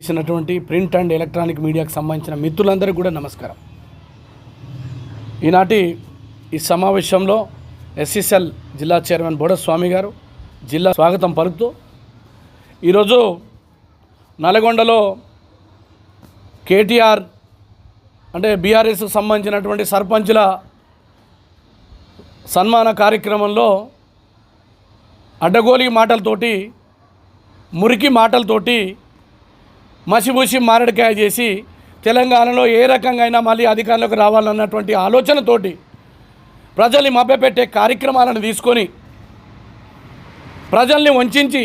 చేసినటువంటి print and electronic మీడియాకు సంబంధించిన మిత్రులందరికీ కూడా నమస్కారం. ఈనాటి ఈ సమావేశంలో ఎస్ఎస్ఎల్ జిల్లా చైర్మన్ బోడస్వామి గారు జిల్లా స్వాగతం పలుకుతూ ఈరోజు నల్గొండలో కేటీఆర్ అంటే బీఆర్ఎస్ సంబంధించినటువంటి సర్పంచుల సన్మాన కార్యక్రమంలో అడ్డగోలి మాటలతోటి మురికి మాటలతోటి మసిబూసి మారడికాయ చేసి తెలంగాణలో ఏ రకంగా అయినా మళ్ళీ అధికారంలోకి రావాలన్నటువంటి ఆలోచనతోటి ప్రజల్ని మభ్యపెట్టే కార్యక్రమాలను తీసుకొని ప్రజల్ని వంచి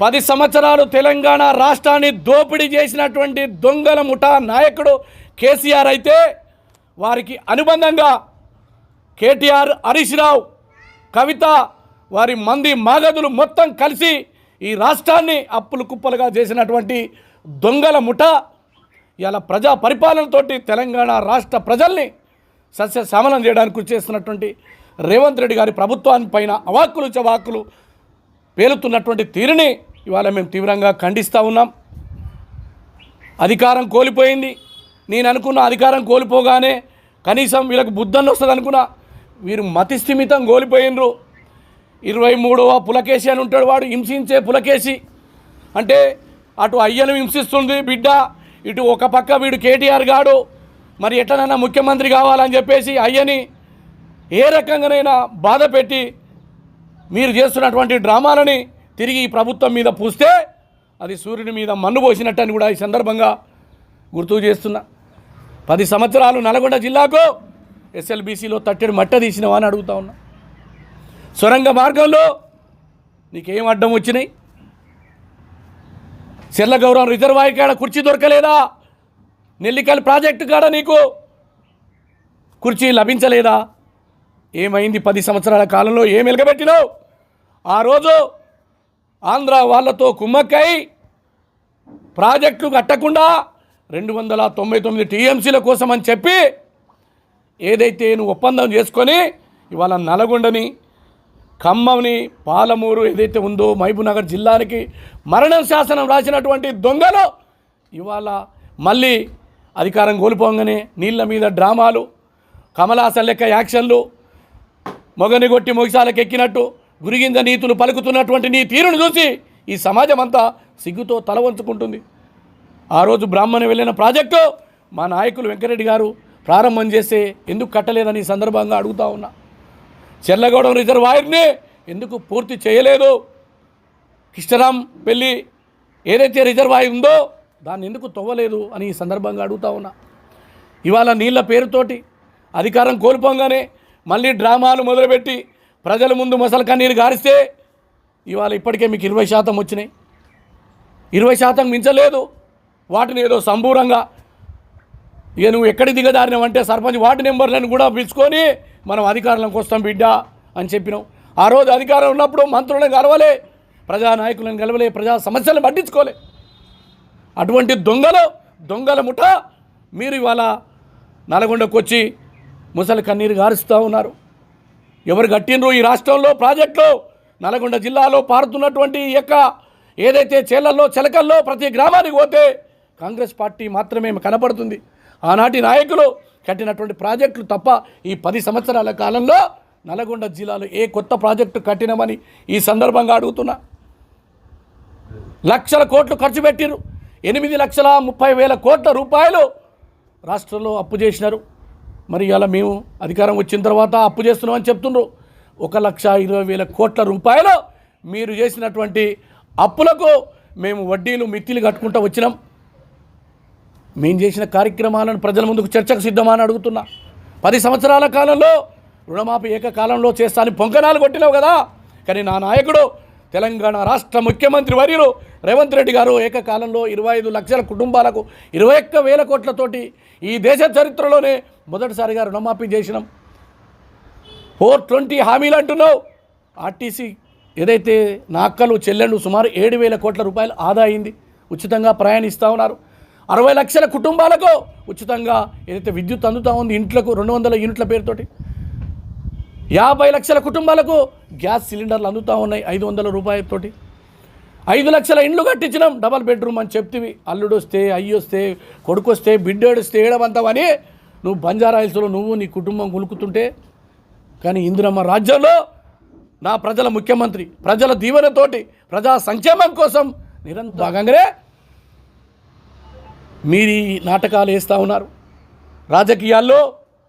పది సంవత్సరాలు తెలంగాణ రాష్ట్రాన్ని దోపిడీ చేసినటువంటి దొంగల ముఠా నాయకుడు కేసీఆర్ అయితే వారికి అనుబంధంగా కేటీఆర్ హరీష్ రావు కవిత వారి మంది మాగదులు మొత్తం కలిసి ఈ రాష్ట్రాన్ని అప్పులు కుప్పలుగా చేసినటువంటి దొంగల ముఠ. ఇలా ప్రజా పరిపాలనతోటి తెలంగాణ రాష్ట్ర ప్రజల్ని సస్య చేయడానికి కృషి చేస్తున్నటువంటి రేవంత్ రెడ్డి గారి ప్రభుత్వాన్ని పైన అవాక్కులు చవాక్కులు పేలుతున్నటువంటి తీరుని ఇవాళ మేము తీవ్రంగా ఖండిస్తూ ఉన్నాం. అధికారం కోల్పోయింది. నేను అనుకున్న అధికారం కోల్పోగానే కనీసం వీళ్ళకి బుద్ధన్న వస్తుంది అనుకున్నా. వీరు మతి స్థిమితం కోల్పోయినరు. ఇరవై మూడవ పులకేశి అని ఉంటాడు వాడు హింసించే పులకేశి. అంటే అటు అయ్యను హింసిస్తుంది బిడ్డ. ఇటు ఒక పక్క వీడు కేటీఆర్ గాడు. మరి ఎట్లనైనా ముఖ్యమంత్రి కావాలని చెప్పేసి అయ్యని ఏ రకంగానైనా బాధ పెట్టి మీరు చేస్తున్నటువంటి డ్రామాలని తిరిగి ఈ ప్రభుత్వం మీద పూస్తే అది సూర్యుని మీద మన్ను పోసినట్టు అని కూడా ఈ సందర్భంగా గుర్తు చేస్తున్నా. పది సంవత్సరాలు నల్గొండ జిల్లాకు ఎస్ఎల్బీసీలో తట్టెడు మట్ట తీసినవా అని అడుగుతా ఉన్నా. సొరంగ మార్గంలో నీకేం అడ్డం వచ్చినాయి? సిర్ల గౌరవం రిజర్వాయర్ కాడ కుర్చీ దొరకలేదా? నెల్లికల్ ప్రాజెక్టు కాడ నీకు కుర్చీ లభించలేదా? ఏమైంది పది సంవత్సరాల కాలంలో ఏం వెలగబెట్టినావు ఆ రోజు ఆంధ్ర వాళ్ళతో కుమ్మక్కై ప్రాజెక్టులు కట్టకుండా రెండు వందల తొంభై తొమ్మిది టీఎంసీల కోసం అని చెప్పి ఏదైతే నువ్వు ఒప్పందం చేసుకొని ఇవాళ నల్గొండని ఖమ్మంని పాలమూరు ఏదైతే ఉందో మహబూబ్నగర్ జిల్లానికి మరణం శాసనం రాసినటువంటి దొంగలు ఇవాళ మళ్ళీ అధికారం కోల్పోగానే నీళ్ళ మీద డ్రామాలు కమలాసన్ లెక్క యాక్షన్లు మొగని కొట్టి మొగిసాలకు ఎక్కినట్టు గురిగింజ నీతులు పలుకుతున్నటువంటి నీ తీరును చూసి ఈ సమాజం అంతా సిగ్గుతో తల వంచుకుంటుంది. ఆ రోజు బ్రాహ్మణి వెళ్ళిన ప్రాజెక్టు మా నాయకులు వెంకరెడ్డి గారు ప్రారంభం చేస్తే ఎందుకు కట్టలేదని సందర్భంగా అడుగుతా ఉన్నా. చెల్లగూడెం రిజర్వాయర్ని ఎందుకు పూర్తి చేయలేదు? కిష్టరాం పెళ్ళి ఏదైతే రిజర్వాయర్ ఉందో దాన్ని ఎందుకు తవ్వలేదు అని ఈ సందర్భంగా అడుగుతా ఉన్నా. ఇవాళ నీళ్ళ పేరుతోటి అధికారం కోల్పోగానే మళ్ళీ డ్రామాలు మొదలుపెట్టి ప్రజల ముందు మసలు కన్నీరు గారిస్తే ఇవాళ ఇప్పటికే మీకు ఇరవై శాతం వచ్చినాయి. ఇరవై శాతం మించలేదు. వాటిని ఏదో సంబూరంగా ఇక నువ్వు ఎక్కడి దిగదారినావంటే సర్పంచ్ వార్డు నెంబర్లను కూడా పిలుచుకొని మనం అధికారంలోకి వస్తాం బిడ్డ అని చెప్పినాం ఆ రోజు అధికారం ఉన్నప్పుడు మంత్రులను కలవలే ప్రజా నాయకులను కలవలే ప్రజా సమస్యలను పట్టించుకోలే. అటువంటి దొంగలు దొంగల ముఠ మీరు ఇవాళ నల్గొండకు వచ్చి ముసలి కన్నీరు గారుస్తూ ఉన్నారు. ఎవరు కట్టినరు ఈ రాష్ట్రంలో ప్రాజెక్టులు? నల్గొండ జిల్లాలో పారుతున్నటువంటి ఈ యొక్క ఏదైతే చేలల్లో చిలకల్లో ప్రతి గ్రామానికి పోతే కాంగ్రెస్ పార్టీ మాత్రమే కనపడుతుంది. ఆనాటి నాయకులు కట్టినటువంటి ప్రాజెక్టులు తప్ప ఈ పది సంవత్సరాల కాలంలో నల్గొండ జిల్లాలో ఏ కొత్త ప్రాజెక్టు కట్టినామని ఈ సందర్భంగా అడుగుతున్నా. లక్షల కోట్లు ఖర్చు పెట్టిరు ఎనిమిది లక్షల ముప్పై వేల కోట్ల రూపాయలు రాష్ట్రంలో అప్పు చేసినారు. మరి ఇలా మేము అధికారం వచ్చిన తర్వాత అప్పు చేస్తున్నామని చెప్తుండ్రు. ఒక లక్ష ఇరవై వేల కోట్ల రూపాయలు మీరు చేసినటువంటి అప్పులకు మేము వడ్డీలు మిత్తిలు కట్టుకుంటూ వచ్చినాం. మేము చేసిన కార్యక్రమాలను ప్రజల ముందుకు చర్చకు సిద్ధమా అని అడుగుతున్నా. పది సంవత్సరాల కాలంలో రుణమాఫీ ఏకకాలంలో చేస్తానని పొంకనాలు కొట్టినావు కదా. కానీ నా నాయకుడు తెలంగాణ రాష్ట్ర ముఖ్యమంత్రి వర్యులు రేవంత్ రెడ్డి గారు ఏకకాలంలో ఇరవై ఐదు లక్షల కుటుంబాలకు ఇరవై ఒక్క వేల కోట్లతోటి ఈ దేశ చరిత్రలోనే మొదటిసారిగా రుణమాఫీ చేసినాం. ఫోర్ ట్వంటీ హామీలు అంటున్నావు. ఆర్టీసీ ఏదైతే నా అక్కలు చెల్లెళ్ళు సుమారు ఏడు వేల కోట్ల రూపాయలు ఆదా అయింది. ఉచితంగా ప్రయాణిస్తూ ఉన్నారు. అరవై లక్షల కుటుంబాలకు ఉచితంగా ఏదైతే విద్యుత్ అందుతూ ఉంది ఇంట్లకు రెండు వందల యూనిట్ల పేరుతోటి యాభై లక్షల కుటుంబాలకు గ్యాస్ సిలిండర్లు అందుతూ ఉన్నాయి ఐదు వందల రూపాయలతోటి. ఐదు లక్షల ఇండ్లు కట్టించినాం డబల్ బెడ్రూమ్ అని చెప్తివి. అల్లుడు వస్తే అయ్యి వస్తే కొడుకు వస్తే బిడ్డేడుస్తే ఏడవంతావని నువ్వు బంజారాయిల్స్లో నువ్వు నీ కుటుంబం కులుకుతుంటే కానీ ఇందిరమ్మ రాజ్యంలో నా ప్రజల ముఖ్యమంత్రి ప్రజల దీవెనతోటి ప్రజా సంక్షేమం కోసం నిరంతరం మీరు నాటకాలు వేస్తూ ఉన్నారు. రాజకీయాల్లో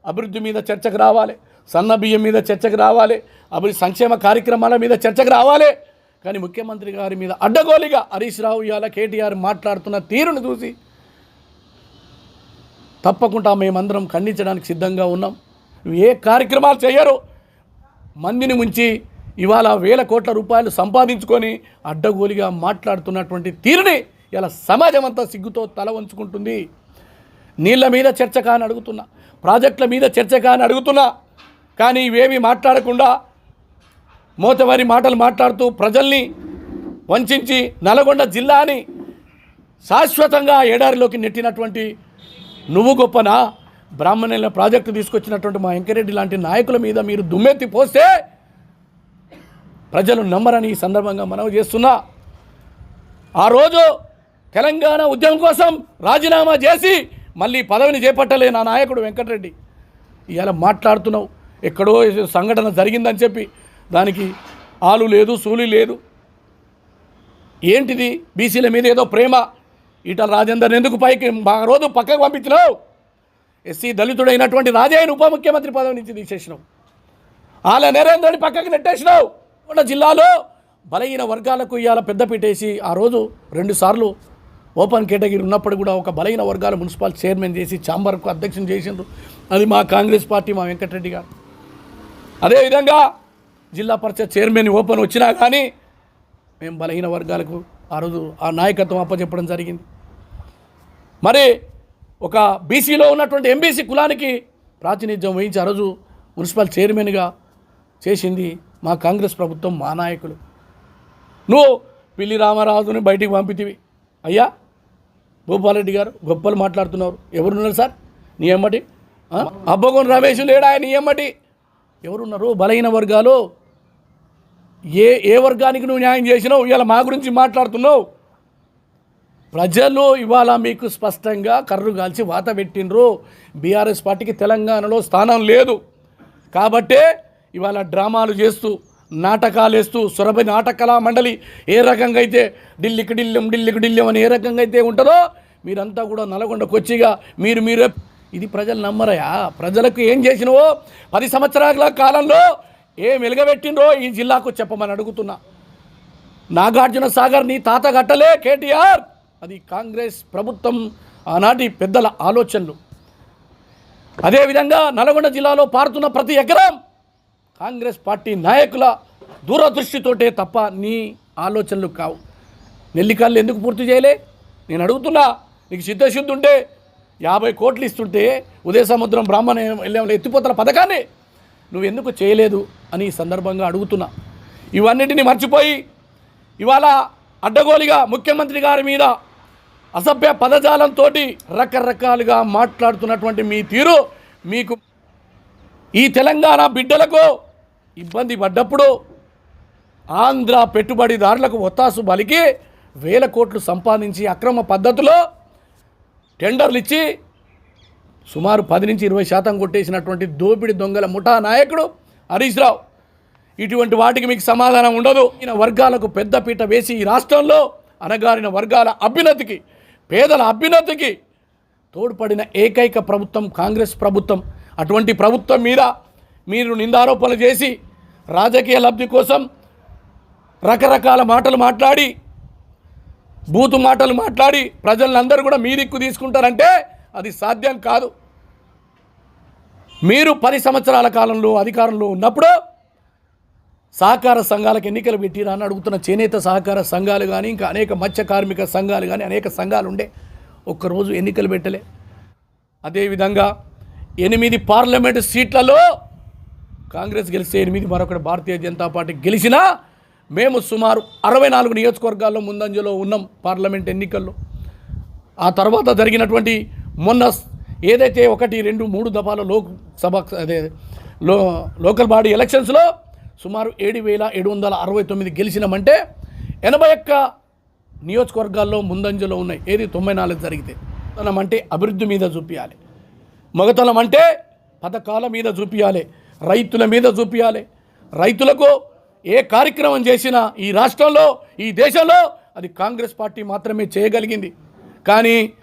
అభివృద్ధి మీద చర్చకు రావాలి. సన్న బియ్యం మీద చర్చకు రావాలి. అభివృద్ధి సంక్షేమ కార్యక్రమాల మీద చర్చకు రావాలి. కానీ ముఖ్యమంత్రి గారి మీద అడ్డగోలిగా హరీష్ రావు ఇవాళ కేటీఆర్ మాట్లాడుతున్న తీరును చూసి తప్పకుండా మేమందరం ఖండించడానికి సిద్ధంగా ఉన్నాం. ఏ కార్యక్రమాలు చేయరు. మందిని ముంచి ఇవాళ వేల కోట్ల రూపాయలు సంపాదించుకొని అడ్డగోలిగా మాట్లాడుతున్నటువంటి తీరుని ఇలా సమాజం అంతా సిగ్గుతో తల వంచుకుంటుంది. నీళ్ళ మీద చర్చ కాని అడుగుతున్నా. ప్రాజెక్టుల మీద చర్చ కాని అడుగుతున్నా. కానీ ఇవేవి మాట్లాడకుండా మోతవారి మాటలు మాట్లాడుతూ ప్రజల్ని వంచి నల్గొండ జిల్లాని శాశ్వతంగా ఏడారిలోకి నెట్టినటువంటి నువ్వు గొప్పనా? బ్రాహ్మణుల ప్రాజెక్టు తీసుకొచ్చినటువంటి మా వెంకరెడ్డి లాంటి నాయకుల మీద మీరు దుమ్మెత్తి పోస్తే ప్రజలు నమ్మరని ఈ సందర్భంగా మనవి చేస్తున్నా. ఆ రోజు తెలంగాణ ఉద్యమం కోసం రాజీనామా చేసి మళ్ళీ పదవిని చేపట్టలే నా నాయకుడు వెంకటరెడ్డి. ఇవాళ మాట్లాడుతున్నావు. ఎక్కడో సంఘటన జరిగిందని చెప్పి దానికి ఆలు లేదు సూలి లేదు. ఏంటిది? బీసీల మీద ఏదో ప్రేమ. ఈటల రాజేందర్ ఎందుకు పైకి ఆ రోజు పక్కకు పంపించినావు? ఎస్సీ దళితుడైనటువంటి రాజయ్యను ఉప ముఖ్యమంత్రి పదవి నుంచి తీసేసినావు. ఆల నరేంద్రుని పక్కకి నెట్టేసినావు. ఉన్న జిల్లాలో బలహీన వర్గాలకు ఇవాళ పెద్దపీటేసి ఆ రోజు రెండుసార్లు ఓపెన్ కేటగిరీ ఉన్నప్పుడు కూడా ఒక బలహీన వర్గాల మున్సిపల్ చైర్మన్ చేసి ఛాంబర్కు అధ్యక్షం చేసిండ్రు. అది మా కాంగ్రెస్ పార్టీ మా వెంకటరెడ్డి గారు. అదేవిధంగా జిల్లా పరిషత్ చైర్మన్ ఓపెన్ వచ్చినా కానీ మేము బలహీన వర్గాలకు ఆ రోజు ఆ నాయకత్వం అప్పచెప్పడం జరిగింది. మరి ఒక బీసీలో ఉన్నటువంటి ఎంబీసీ కులానికి ప్రాతినిధ్యం వహించి ఆ రోజు మున్సిపల్ చైర్మన్గా చేసింది మా కాంగ్రెస్ ప్రభుత్వం మా నాయకులు. నువ్వు పిల్లి రామారాజుని బయటికి పంపితివి. అయ్యా గోపాలరెడ్డి గారు గొప్పలు మాట్లాడుతున్నారు. ఎవరున్నారు సార్? నీ ఎమ్మటి? అబ్బగోన్ రమేష్ లేడా నీ ఎమ్మటి? ఎవరున్నారు? బలహీన వర్గాలు. ఏ ఏ వర్గానికి నువ్వు న్యాయం చేసినావు? ఇవాళ మా గురించి మాట్లాడుతున్నావు. ప్రజలు ఇవాళ మీకు స్పష్టంగా కర్రు కాల్చి వాత పెట్టినరు బీఆర్ఎస్ పార్టీకి తెలంగాణలో స్థానం లేదు. కాబట్టే ఇవాళ డ్రామాలు చేస్తూ నాటకాలు వేస్తూ సురభి నాటకలా మండలి ఏ రకంగా అయితే ఢిల్లీకి ఢిల్లం ఢిల్లీకి ఢిల్లం అని ఏ రకంగా అయితే ఉంటుందో మీరంతా కూడా నల్గొండ కొచ్చిగా మీరు మీరే ఇది ప్రజలు నమ్మరయా? ప్రజలకు ఏం చేసినవో పది సంవత్సరాల కాలంలో ఏం వెలుగబెట్టినరో ఈ జిల్లాకు చెప్పమని అడుగుతున్నా. నాగార్జున సాగర్ నీ తాత గట్టలే కేటీఆర్! అది కాంగ్రెస్ ప్రభుత్వం ఆనాటి పెద్దల ఆలోచనలు. అదేవిధంగా నల్గొండ జిల్లాలో పారుతున్న ప్రతి ఎకరం కాంగ్రెస్ పార్టీ నాయకుల దూరదృష్టితోటే తప్ప నీ ఆలోచనలు కావు. నెల్లికల్లు ఎందుకు పూర్తి చేయలే? నేను అడుగుతున్నా నీకు సిద్ధశుద్ధి ఉంటే యాభై కోట్లు ఇస్తుంటే ఉదయ సముద్రం బ్రాహ్మణ ఎల్లెంల ఎత్తిపోతల పథకాన్ని నువ్వు ఎందుకు చేయలేదు అని ఈ సందర్భంగా అడుగుతున్నా. ఇవన్నిటిని మర్చిపోయి ఇవాళ అడ్డగోలిగా ముఖ్యమంత్రి గారి మీద అసభ్య పదజాలంతో రకరకాలుగా మాట్లాడుతున్నటువంటి మీ తీరు మీకు ఈ తెలంగాణ బిడ్డలకు ఇబ్బంది పడ్డప్పుడు ఆంధ్ర పెట్టుబడిదారులకు ఒత్తాసు బలికి వేల కోట్లు సంపాదించి అక్రమ పద్ధతిలో టెండర్లు ఇచ్చి సుమారు పది నుంచి ఇరవై శాతం కొట్టేసినటువంటి దోపిడి దొంగల ముఠా నాయకుడు హరీష్ రావు. ఇటువంటి వాటికి మీకు సమాధానం ఉండదు. ఈయన వర్గాలకు పెద్దపీట వేసి ఈ రాష్ట్రంలో అనగారిన వర్గాల అభ్యున్నతికి పేదల అభ్యున్నతికి తోడ్పడిన ఏకైక ప్రభుత్వం కాంగ్రెస్ ప్రభుత్వం. అటువంటి ప్రభుత్వం మీద మీరు నిందారోపణలు చేసి రాజకీయ లబ్ధి కోసం రకరకాల మాటలు మాట్లాడి బూతు మాటలు మాట్లాడి ప్రజలందరూ కూడా మీ దిక్కు తీసుకుంటారంటే అది సాధ్యం కాదు. మీరు పది సంవత్సరాల కాలంలో అధికారంలో ఉన్నప్పుడు సహకార సంఘాలకు ఎన్నికలు పెట్టిరా అని అడుగుతున్న చేనేత సహకార సంఘాలు కానీ ఇంకా అనేక మత్స్య కార్మిక సంఘాలు కానీ అనేక సంఘాలు ఉండే ఒక్కరోజు ఎన్నికలు పెట్టలే. అదేవిధంగా ఎనిమిది పార్లమెంటు సీట్లలో కాంగ్రెస్ గెలిస్తే ఎనిమిది మరొకటి భారతీయ జనతా పార్టీ గెలిచినా మేము సుమారు అరవై నాలుగు నియోజకవర్గాల్లో ముందంజలో ఉన్నాం పార్లమెంట్ ఎన్నికల్లో. ఆ తర్వాత జరిగినటువంటి మొన్న ఏదైతే ఒకటి రెండు మూడు దఫాల లోక్ సభ అదే లో లోకల్ బాడీ ఎలక్షన్స్లో సుమారు ఏడు వేల ఏడు వందల అరవై తొమ్మిది గెలిచినామంటే ఎనభై ఒక్క నియోజకవర్గాల్లో ముందంజలో ఉన్నాయి. ఏది తొంభై నాలుగు జరిగితే మనం అంటే అభివృద్ధి మీద చూపించాలి మగతనం అంటే పథకాల మీద చూపించాలి రైతుల మీద చూపించాలి రైతులకు ఏ కార్యక్రమం చేసినా ఈ రాష్ట్రంలో ఈ దేశంలో అది కాంగ్రెస్ పార్టీ మాత్రమే చేయగలిగింది. కానీ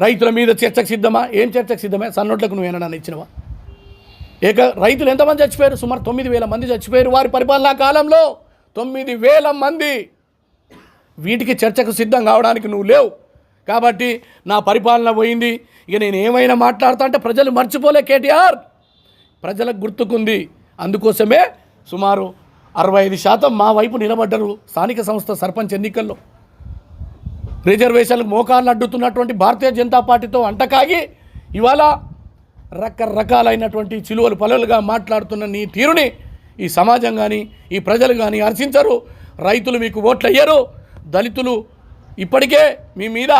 రైతుల మీద చర్చకు సిద్ధమా? ఏం చర్చకు సిద్ధమే? సన్నోట్లకు నువ్వు ఏమన్నా ఇచ్చినవా? ఏక రైతులు ఎంతమంది చచ్చిపోయారు? సుమారు తొమ్మిది వేల మంది చచ్చిపోయారు. వారి పరిపాలనా కాలంలో తొమ్మిది వేల మంది. వీటికి చర్చకు సిద్ధం కావడానికి నువ్వు లేవు. కాబట్టి నా పరిపాలన పోయింది. ఇక నేను ఏమైనా మాట్లాడతా అంటే ప్రజలు మర్చిపోలే కేటీఆర్. ప్రజలకు గుర్తుకుంది. అందుకోసమే సుమారు అరవై ఐదు శాతం మా వైపు నిలబడ్డరు స్థానిక సంస్థ సర్పంచ్ ఎన్నికల్లో. రిజర్వేషన్లకు మోకాళ్ళు అడ్డుతున్నటువంటి భారతీయ జనతా పార్టీతో అంటకాగి ఇవాళ రకరకాలైనటువంటి చిలువలు పలువులుగా మాట్లాడుతున్న నీ తీరుని ఈ సమాజం కానీ ఈ ప్రజలు కానీ హర్షించరు. రైతులు మీకు ఓట్లు అయ్యారు దళితులు ఇప్పటికే మీ మీద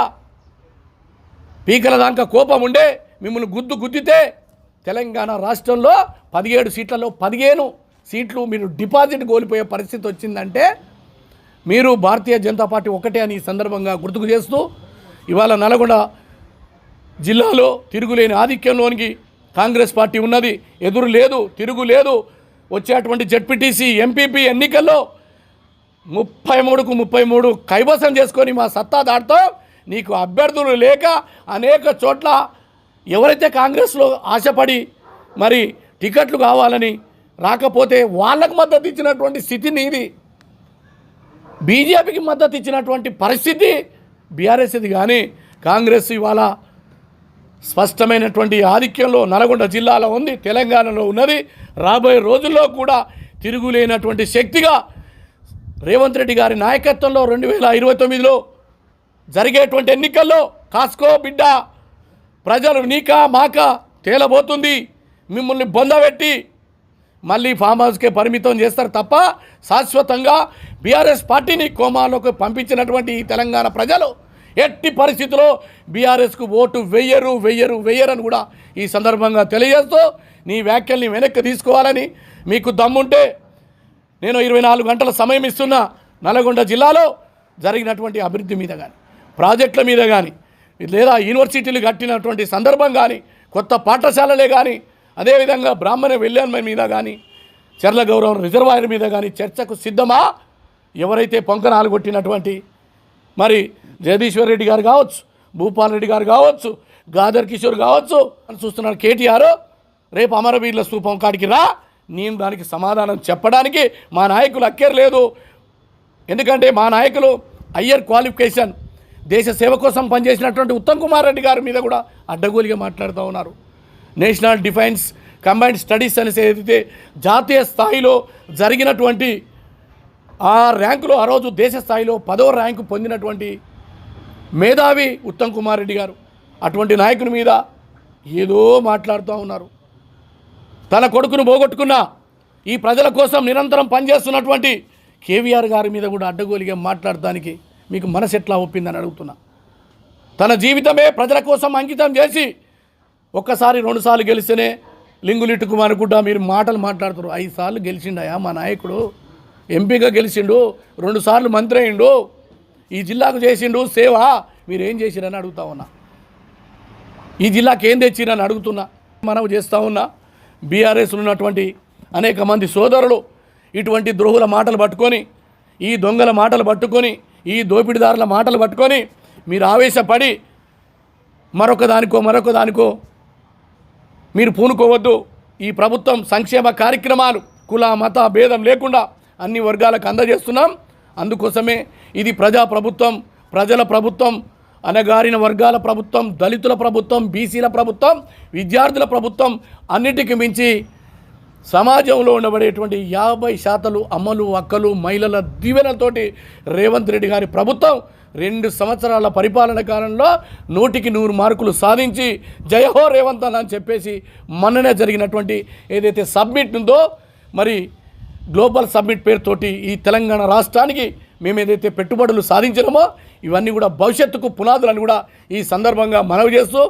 పీకల దాకా కోపం ఉండే మిమ్మల్ని గుద్దు గుద్దితే తెలంగాణ రాష్ట్రంలో పదిహేడు సీట్లలో పదిహేను సీట్లు మీరు డిపాజిట్ కోల్పోయే పరిస్థితి వచ్చిందంటే మీరు భారతీయ జనతా పార్టీ ఒకటే అని ఈ సందర్భంగా గుర్తుకు చేస్తూ ఇవాళ నల్గొండ జిల్లాలో తిరుగులేని ఆధిక్యంలోనికి కాంగ్రెస్ పార్టీ ఉన్నది. ఎదురు లేదు తిరుగు లేదు. వచ్చేటువంటి జడ్పీటీసీ ఎంపీపీ ఎన్నికల్లో ముప్పై మూడుకు ముప్పై మూడు కైవసం చేసుకొని మా సత్తా దాటితో నీకు అభ్యర్థులు లేక అనేక చోట్ల ఎవరైతే కాంగ్రెస్లో ఆశపడి మరి టికెట్లు కావాలని రాకపోతే వాళ్ళకు మద్దతు ఇచ్చినటువంటి స్థితిని ఇది. బీజేపీకి మద్దతు ఇచ్చినటువంటి పరిస్థితి బీఆర్ఎస్ది కానీ కాంగ్రెస్ ఇవాళ స్పష్టమైనటువంటి ఆధిక్యంలో నల్గొండ జిల్లాలో ఉంది తెలంగాణలో ఉన్నది. రాబోయే రోజుల్లో కూడా తిరుగులేనటువంటి శక్తిగా రేవంత్ రెడ్డి గారి నాయకత్వంలో రెండు వేల ఇరవై తొమ్మిదిలో జరిగేటువంటి ఎన్నికల్లో కాస్కో బిడ్డ ప్రజలు నీకా మాక తేలబోతుంది. మిమ్మల్ని బొందబెట్టి మళ్ళీ ఫామ్ హౌస్కే పరిమితం చేస్తారు తప్ప శాశ్వతంగా బీఆర్ఎస్ పార్టీని కోమాలోకి పంపించినటువంటి ఈ తెలంగాణ ప్రజలు ఎట్టి పరిస్థితుల్లో బీఆర్ఎస్కు ఓటు వెయ్యరు వెయ్యరు వెయ్యరని కూడా ఈ సందర్భంగా తెలియజేస్తూ నీ వ్యాఖ్యల్ని వెనక్కి తీసుకోవాలని మీకు దమ్ముంటే నేను ఇరవై నాలుగు గంటల సమయం ఇస్తున్న నల్గొండ జిల్లాలో జరిగినటువంటి అభివృద్ధి మీద కానీ ప్రాజెక్టుల మీద కానీ లేదా యూనివర్సిటీలు కట్టినటువంటి సందర్భం కానీ కొత్త పాఠశాలలే కానీ అదేవిధంగా బ్రాహ్మణ వెల్యాన్మ మీద కానీ చర్ల గౌరవం రిజర్వాయర్ మీద కానీ చర్చకు సిద్ధమా? ఎవరైతే పొంకనాలు కొట్టినటువంటి మరి జగదీశ్వర్ రెడ్డి గారు కావచ్చు భూపాల్ రెడ్డి గారు కావచ్చు గాదర్ కిషోర్ కావచ్చు అని చూస్తున్నాడు కేటీఆర్ రేపు అమరవీరుల స్థూపం కాడికి రా నేను దానికి సమాధానం చెప్పడానికి మా నాయకులు అక్కర్లేదు. ఎందుకంటే మా నాయకులు హయ్యర్ క్వాలిఫికేషన్ దేశ సేవ కోసం పనిచేసినటువంటి ఉత్తమ్ కుమార్ రెడ్డి గారి మీద కూడా అడ్డగోలిగా మాట్లాడుతూ ఉన్నారు. నేషనల్ డిఫెన్స్ కంబైన్డ్ స్టడీస్ అనేసి ఏదైతే జాతీయ స్థాయిలో జరిగినటువంటి ఆ ర్యాంకులో ఆ రోజు దేశ స్థాయిలో పదవ ర్యాంకు పొందినటువంటి మేధావి ఉత్తమ్ కుమార్ రెడ్డి గారు. అటువంటి నాయకుని మీద ఏదో మాట్లాడుతూ ఉన్నారు. తన కొడుకును పోగొట్టుకున్న ఈ ప్రజల కోసం నిరంతరం పనిచేస్తున్నటువంటి కేవీఆర్ గారి మీద కూడా అడ్డగోలిగా మాట్లాడటానికి మీకు మనసు ఎట్లా ఒప్పిందని అడుగుతున్నా. తన జీవితమే ప్రజల కోసం అంకితం చేసి ఒక్కసారి రెండుసార్లు గెలిస్తేనే లింగులిట్టుకు అనుకుంటా మీరు మాటలు మాట్లాడుతారు ఐదు సార్లు గెలిచిండయా మా నాయకుడు? ఎంపీగా గెలిచిండు రెండుసార్లు మంత్రి అయిండు ఈ జిల్లాకు చేసిండు సేవ మీరేం చేసిరని అడుగుతా ఉన్నా. ఈ జిల్లాకి ఏం తెచ్చిరని అడుగుతున్నా. మనం చేస్తూ ఉన్నా. బీఆర్ఎస్ ఉన్నటువంటి అనేక మంది సోదరులు ఇటువంటి ద్రోహుల మాటలు పట్టుకొని ఈ దొంగల మాటలు పట్టుకొని ఈ దోపిడీదారుల మాటలు పట్టుకొని మీరు ఆవేశపడి మరొక దానికో మరొక దానికో మీరు పూనుకోవద్దు. ఈ ప్రభుత్వం సంక్షేమ కార్యక్రమాలు కుల మత భేదం లేకుండా అన్ని వర్గాలకు అందజేస్తున్నాం. అందుకోసమే ఇది ప్రజా ప్రభుత్వం ప్రజల ప్రభుత్వం అనగారిన వర్గాల ప్రభుత్వం దళితుల ప్రభుత్వం బీసీల ప్రభుత్వం విద్యార్థుల ప్రభుత్వం అన్నిటికీ మించి సమాజంలో ఉండబడేటువంటి యాభై శాతాలు అమ్మలు అక్కలు మహిళల దీవెనతోటి రేవంత్ రెడ్డి గారి ప్రభుత్వం రెండు సంవత్సరాల పరిపాలన కాలంలో నూటికి నూరు మార్కులు సాధించి జయహో రేవంత్ అని చెప్పేసి మొన్ననే జరిగినటువంటి ఏదైతే సబ్మిట్ ఉందో మరి గ్లోబల్ సబ్మిట్ పేరుతోటి ఈ తెలంగాణ రాష్ట్రానికి మేము ఏదైతే పెట్టుబడులు సాధించినామో ఇవన్నీ కూడా భవిష్యత్తుకు పునాదులని కూడా ఈ సందర్భంగా మనవి చేస్తూ